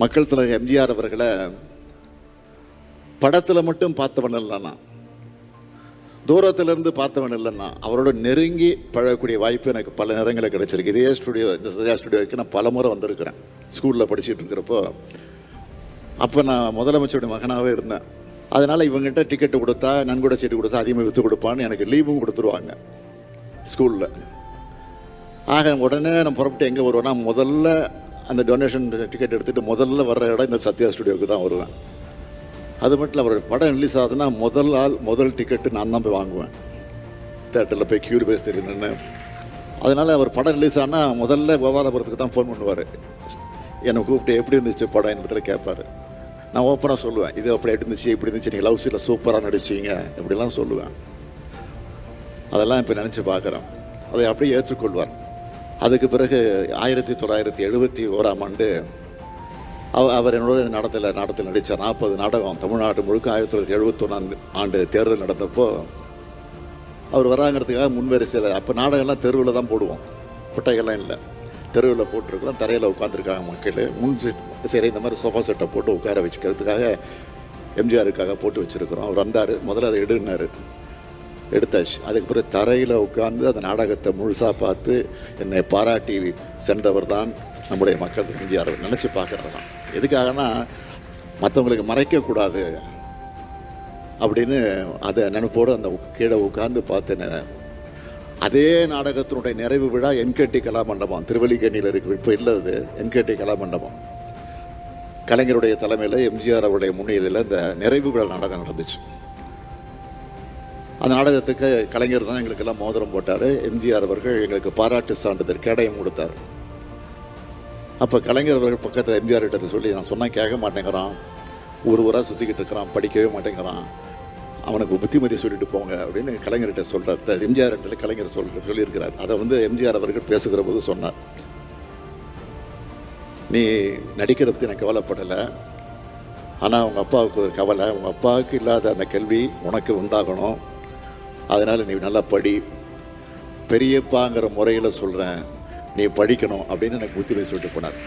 மக்கள் தலைவர் எம்ஜிஆர் அவர்களை படத்தில் மட்டும் பார்த்தவன் இல்லைன்னா தூரத்திலிருந்து பார்த்தவன் இல்லைன்னா அவரோட நெருங்கி பழகக்கூடிய வாய்ப்பு எனக்கு பல நேரங்களில் கிடைச்சிருக்கு. இதே ஸ்டுடியோ இந்த சஜா ஸ்டுடியோவுக்கு நான் பல முறை வந்திருக்கிறேன். ஸ்கூலில் படிச்சுட்டு இருக்கிறப்போ அப்போ நான் முதலமைச்சருடைய மகனாகவே இருந்தேன். அதனால் இவங்ககிட்ட டிக்கெட்டு கொடுத்தா நன்கொடை சீட்டு கொடுத்தா அதிகமாக விற்று கொடுப்பான்னு எனக்கு லீவும் கொடுத்துருவாங்க ஸ்கூலில் ஆக உடனே நான் புறப்பட்டு எங்கே வருவேன்னா முதல்ல அந்த டொனேஷன் டிக்கெட் எடுத்துகிட்டு முதல்ல வர்ற இடம் இந்த சத்யா ஸ்டுடியோவுக்கு தான் வருவேன். அது மட்டும் இல்லை அவர் படம் ரிலீஸ் ஆகுதுன்னா முதல் ஆள் முதல் டிக்கெட்டு நான் தான் போய் வாங்குவேன். தேட்டரில் போய் கியூர் பேஸ் நின்று அதனால் அவர் படம் ரிலீஸ் ஆனால் முதல்ல கோபாலபுரத்துக்கு தான் ஃபோன் பண்ணுவார். என்னை கூப்பிட்டு எப்படி இருந்துச்சு படம் என்னத்துல கேட்பார். நான் ஓப்பனாக சொல்லுவேன் இது அப்படி எப்படி இருந்துச்சு இப்படி இருந்துச்சு நீங்கள் லவ் சீட்டில் சூப்பராக நடிச்சீங்க இப்படிலாம் சொல்லுவேன். அதெல்லாம் இப்போ நினச்சி பார்க்குறேன். அதை அப்படியே ஏற்றுக்கொள்வார். அதுக்கு பிறகு ஆயிரத்தி தொள்ளாயிரத்தி எழுபத்தி ஓராம் ஆண்டு அவ- அவர் என்னோட நடத்தில் நாடகத்தில் நடித்த நாற்பது நாடகம் தமிழ்நாடு முழுக்க ஆயிரத்தி தொள்ளாயிரத்தி எழுபத்தொன்னாம் ஆண்டு தேர்தல் நடந்தப்போ அவர் வராங்கிறதுக்காக முன்வரிசையில் அப்போ நாடகம்லாம் தெருவில் தான் போடுவோம். கொட்டைகள்லாம் இல்லை. தெருவில் போட்டிருக்கிறோம். தரையில் உட்காந்துருக்காங்க மக்கள். முன் செட் சரி இந்த மாதிரி சோஃபா செட்டை போட்டு உட்கார வச்சுக்கிறதுக்காக எம்ஜிஆருக்காக போட்டு வச்சுருக்கிறோம். அவர் வந்தார். முதல்ல அதை எடுனார் எடுத்தாச்சு. அதுக்கு பிறகு தரையில் உட்கார்ந்து அந்த நாடகத்தை முழுசாக பார்த்து என்னை பாராட்டி சென்றவர் தான் நம்முடைய மக்கள் எம்ஜிஆர் நினச்சி பார்க்குறது தான் எதுக்காகனா மற்றவங்களுக்கு மறைக்கக்கூடாது அப்படின்னு அதை நினைப்போடு அந்த கீழே உட்கார்ந்து பார்த்தேன் அதே நாடகத்தினுடைய நிறைவு விழா என்கேடி கலாமண்டபம் திருவல்லிக்கேணியில் இருக்கு இப்போ இல்லை அது என்கேடி கலாமண்டபம். கலைஞருடைய தலைமையில் எம்ஜிஆர் அவருடைய முன்னிலையில் இந்த நிறைவு விழா நாடகம் நடந்துச்சு. அந்த நாடகத்துக்கு கலைஞர் தான் எங்களுக்கெல்லாம் மோதிரம் போட்டார். எம்ஜிஆர் அவர்கள் எங்களுக்கு பாராட்டு சான்றிதழ் கேடயம் கொடுத்தார். அப்போ கலைஞர் அவர்கள் பக்கத்தில் எம்ஜிஆர் கிட்ட சொல்லி நான் சொன்னால் கேட்க மாட்டேங்கிறான். ஒரு ஊராக சுற்றிக்கிட்டு இருக்கிறான் படிக்கவே மாட்டேங்கிறான். அவனுக்கு புத்திமதி சொல்லிட்டு போங்க அப்படின்னு கலைஞர்கிட்ட சொல்கிறார் எம்ஜிஆர் இடத்துல கலைஞர் சொல் சொல்லியிருக்கிறார். அதை வந்து எம்ஜிஆர் அவர்கள் பேசுகிற போது சொன்னார். நீ நடிக்கிறத பற்றி நான் கவலைப்படலை. ஆனால் உங்கள் அப்பாவுக்கு ஒரு கவலை. உங்கள் அப்பாவுக்கு இல்லாத அந்த கேள்வி உனக்கு உண்டாகணும். அதனால் நீ நல்லா படி. பெரியப்பாங்கிற முறையில் சொல்கிறேன் நீ படிக்கணும் அப்படின்னு எனக்கு புத்திமதி சொல்லிட்டு போனார்.